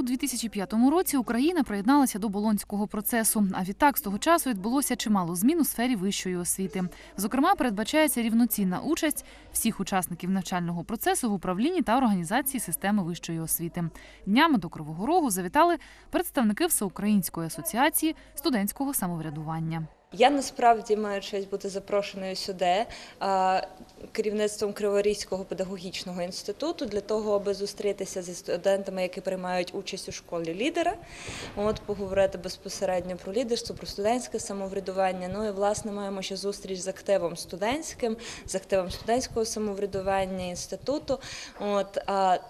У 2005 році Україна приєдналася до болонського процесу. А відтак з того часу відбулося чимало змін у сфері вищої освіти. Зокрема, передбачається рівноцінна участь всіх учасників навчального процесу в управлінні та організації системи вищої освіти. Днями до Кривого Рогу завітали представники Всеукраїнської асоціації студентського самоврядування. Я насправді маю честь бути запрошеною сюди керівництвом Криворізького педагогічного інституту для того, аби зустрітися зі студентами, які приймають участь у школі лідера. От поговорити безпосередньо про лідерство, про студентське самоврядування. Ну і власне маємо ще зустріч з активом студентським, з активом студентського самоврядування інституту. От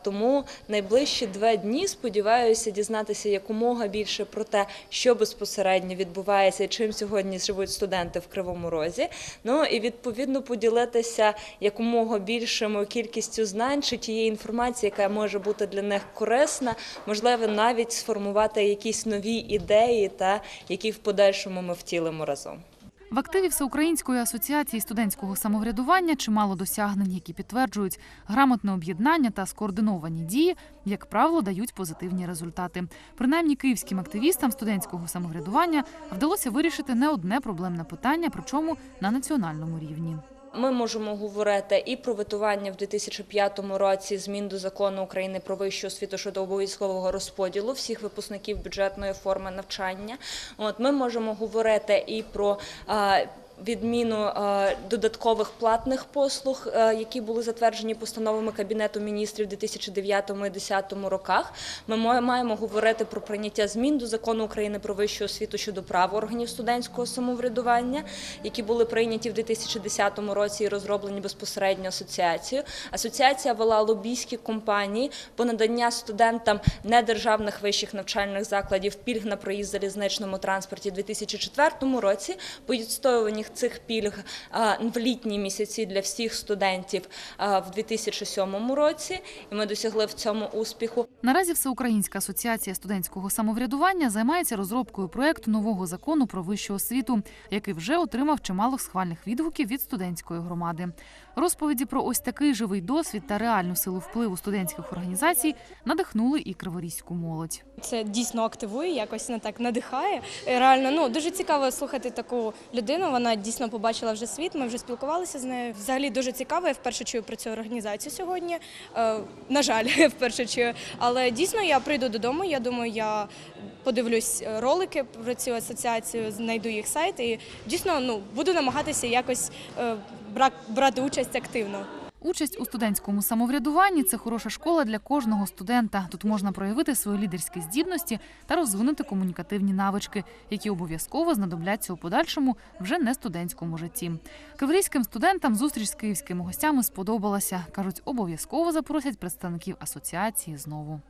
тому найближчі два дні сподіваюся дізнатися якомога більше про те, що безпосередньо відбувається і чим сьогодні живуть студенти в Кривому Розі. Ну і відповідно поділитися якомога більшою кількістю знань чи тієї інформації, яка може бути для них корисна, можливо, навіть сформувати якісь нові ідеї, та які в подальшому ми втілимо разом. В активі Всеукраїнської асоціації студентського самоврядування чимало досягнень, які підтверджують грамотне об'єднання та скоординовані дії, як правило, дають позитивні результати. Принаймні, київським активістам студентського самоврядування вдалося вирішити не одне проблемне питання, причому на національному рівні. Ми можемо говорити і про витування в 2005 році змін до закону України про вищу освіту щодо обов'язкового розподілу всіх випускників бюджетної форми навчання. От ми можемо говорити і про Відміну е, додаткових платних послуг, е, які були затверджені постановами Кабінету міністрів у 2009 і 2010 роках. Ми маємо говорити про прийняття змін до закону України про вищу освіту щодо прав органів студентського самоврядування, які були прийняті в 2010 році і розроблені безпосередньо асоціацією. Асоціація вела лобійські компанії по надання студентам недержавних вищих навчальних закладів пільг на проїзд залізничному транспорті у 2004 році. По відстоюванні цих пільг в літні місяці для всіх студентів в 2007 році, і ми досягли в цьому успіху. Наразі Всеукраїнська асоціація студентського самоврядування займається розробкою проекту нового закону про вищу освіту, який вже отримав чимало схвальних відгуків від студентської громади. Розповіді про ось такий живий досвід та реальну силу впливу студентських організацій надихнули і криворізьку молодь. Це дійсно активує, якось не так надихає. Реально, ну дуже цікаво слухати таку людину. Вона дійсно побачила вже світ. Ми вже спілкувалися з нею. Взагалі дуже цікаво. Я вперше чую про цю організацію сьогодні. Е, на жаль, вперше чую. Але дійсно я прийду додому. Я думаю, я подивлюсь е, ролики про цю асоціацію, знайду їх сайт і дійсно ну буду намагатися якось е, брати участь активно. Участь у студентському самоврядуванні це хороша школа для кожного студента. Тут можна проявити свої лідерські здібності та розвинути комунікативні навички, які обов'язково знадобляться у подальшому вже не студентському житті. Криворізьким студентам зустріч з київськими гостями сподобалася. кажуть, обов'язково запросять представників асоціації знову.